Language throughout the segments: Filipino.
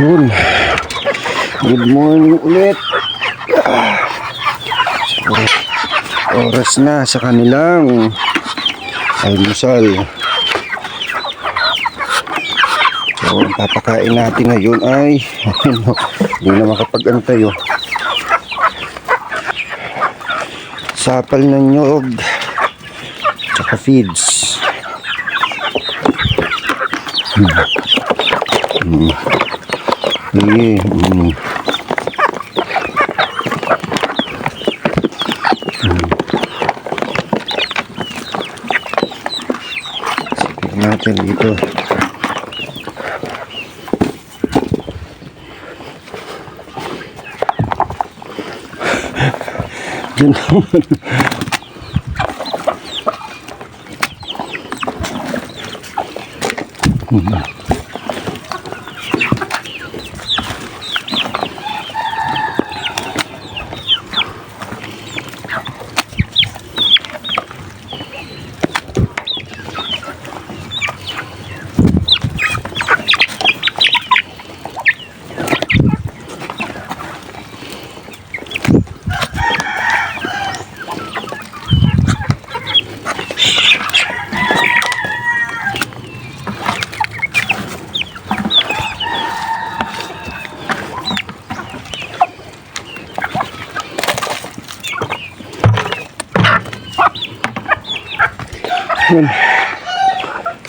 Yun. Good morning ulit. Oras, oras na sa kanilang almusal. So, ang papakain natin ngayon ay hindi na makapag-antay oh. Sapal ng nyog tsaka feeds. Hmm. Sige, mm. Sige natin dito. Diyan naman.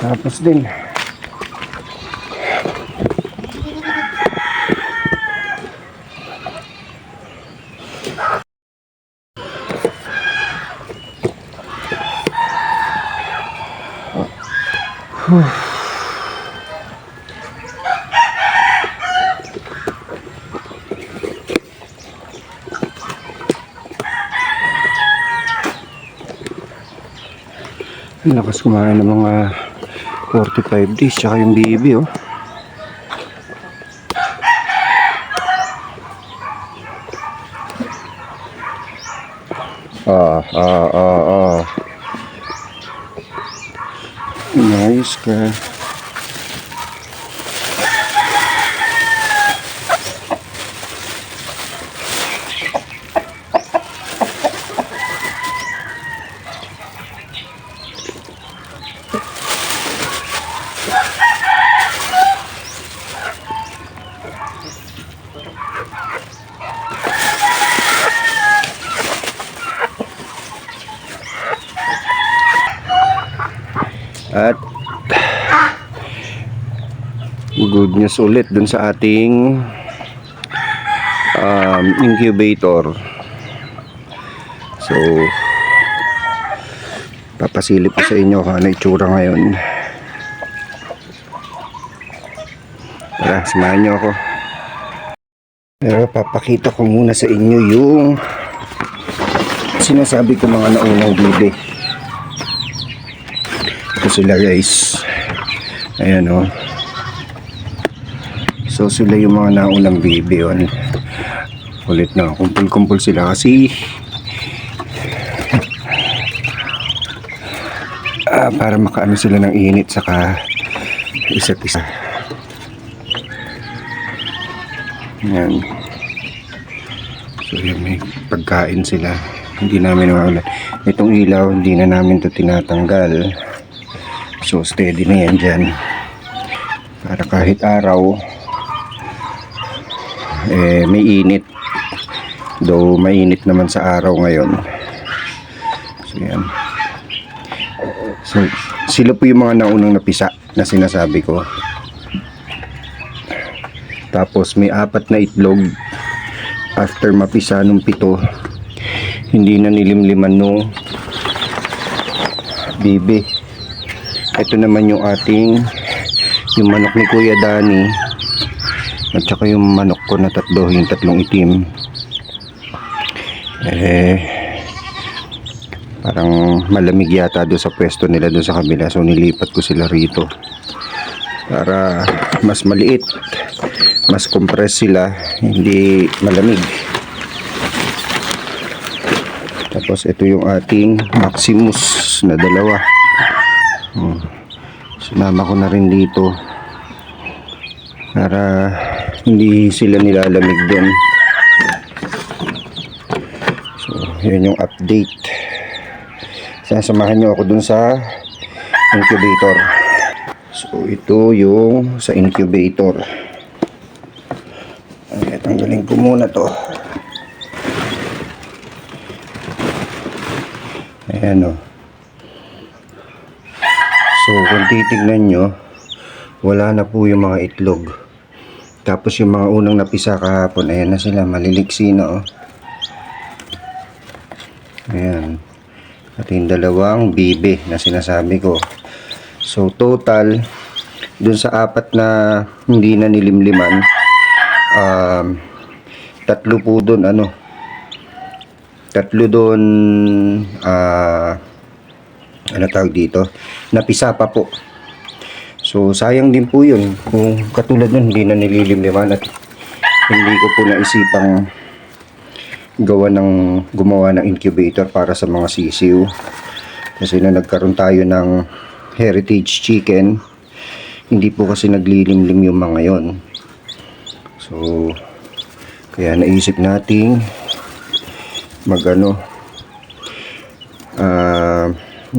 Tapos din. Lakas kumain ng mga 45 days tsaka yung baby oh. Ah, ah, ah, ah. Nice ka. At good news ulit dun sa ating um, incubator. So, papasilip ko sa inyo kung ano itsura ngayon. Tara, samahan nyo ako. Pero papakita ko muna sa inyo yung sinasabi ko mga naunang bibi. Sila guys. Ayan. Oh. So sila yung mga naunang baby on. Ulit na. Kumpul-kumpul sila kasi ah, para makaano sila ng init saka isa't isa. Ayan. So yan may pagkain sila. Hindi namin nawawala. Itong ilaw hindi na namin to tinatanggal. So steady na yan dyan. Para kahit araw, eh, may init. Though mainit naman sa araw ngayon. So yan. So sila po yung mga naunang napisa na sinasabi ko. Tapos may apat na itlog after mapisa nung pito hindi na nilimliman nung bibi ito naman yung ating yung manok ni Kuya Dani. At saka yung manok ko na tatlo yung tatlong itim. Eh parang malamig yata doon sa pwesto nila doon sa kabila. So nilipat ko sila rito. Para mas maliit mas compress sila hindi malamig. Tapos ito yung ating Maximus na dalawa Hmm. Sinama ko na rin dito para hindi sila nilalamig doon. So, yun yung update. Sasamahan nyo ako dun sa incubator. So, ito yung sa incubator. Ay, tanggalin ko muna to. Ayan o. So, kung titignan nyo, wala na po yung mga itlog. Tapos yung mga unang napisa kahapon, ayan na sila, maliliksi na oh. Ayan. At yung dalawang bibe na sinasabi ko. So, total, dun sa apat na hindi na nilimliman, um, tatlo po dun, ano, tatlo dun, ah, ano tawag dito, napisa pa po. So, sayang din po yun. Kung katulad nun, hindi na nililimliman at hindi ko po naisipang gawa ng, gumawa ng incubator para sa mga sisiw. Kasi na nagkaroon tayo ng heritage chicken, hindi po kasi naglilimlim yung mga yon. So, kaya naisip nating magano ah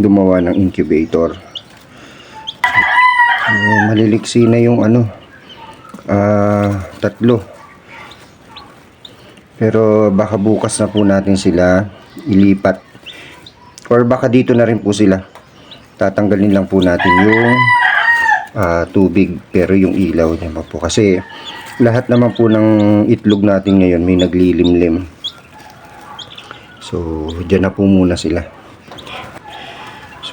gumawa ng incubator. So, maliliksi na yung ano ah tatlo. Pero baka bukas na po natin sila ilipat. Or baka dito na rin po sila. Tatanggalin lang po natin yung ah, tubig pero yung ilaw niya po. Kasi lahat naman po ng itlog natin ngayon may naglilimlim. So, dyan na po muna sila.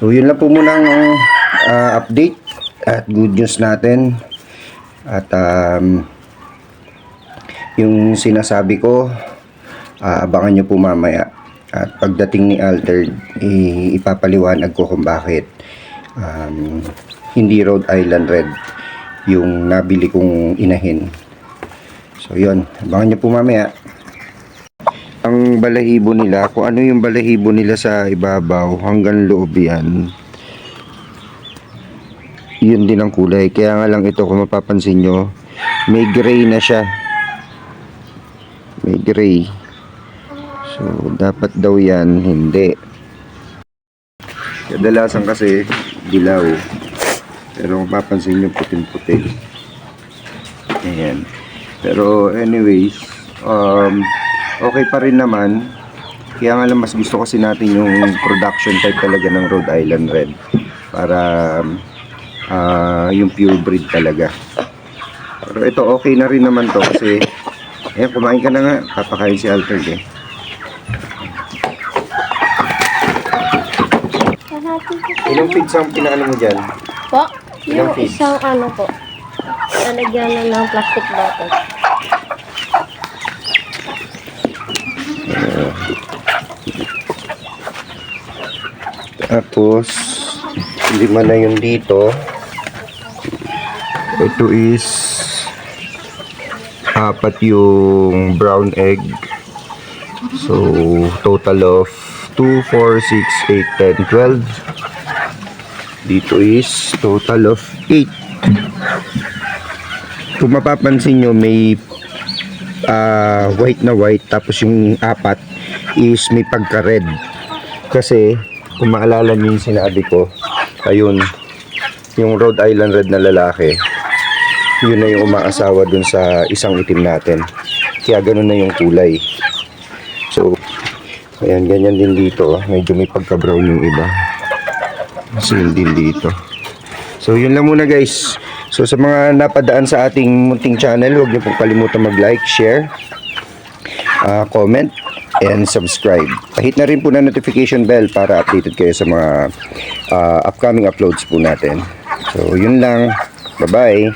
So, yun lang po muna ang ah, update at good news natin. At um, yung sinasabi ko, ah, abangan nyo po mamaya. At pagdating ni Altered, ipapaliwanag ko kung bakit um, hindi Rhode Island Red yung nabili kong inahin. So, yun. Abangan nyo po mamaya. Ang balahibo nila, kung ano yung balahibo nila sa ibabaw hanggang loob yan, yun din ang kulay. Kaya nga lang ito, kung mapapansin nyo, may gray na siya. May gray. So, dapat daw yan, hindi. Kadalasan kasi, dilaw. Pero mapapansin nyo, puting-puti. Ayan. Pero anyways, um, okay pa rin naman. Kaya nga lang mas gusto kasi natin yung production type talaga ng Rhode Island Red. Para ah, yung pure breed talaga. Pero ito okay na rin naman to kasi eh kumain ka na nga, papakain si Alfred eh. Ilang feeds ang pinaano mo dyan? Po? Ilang Yung feeds? isang ano po. Lalagyan na ng plastic bottle. Tapos, lima na yun dito. Ito is apat yung brown egg. So, total of 2, 4, 6, 8, 10, 12. Dito is total of 8. Kung mapapansin nyo, may ah, white na white tapos yung apat is may pagka-red. Kasi kung maalala niyo yung sinabi ko, ayun, yung Rhode Island Red na lalaki, yun na yung umaasawa dun sa isang itim natin. Kaya ganun na yung kulay. So, ayan, ganyan din dito. ah. Medyo may pagka-brown yung iba. Same din dito. So, yun lang muna guys. So, sa mga napadaan sa ating munting channel, huwag niyo pong kalimutan mag-like, share, ah, comment, and subscribe. Hit na rin po na notification bell para updated kayo sa mga ah, upcoming uploads po natin. So, yun lang. Bye-bye.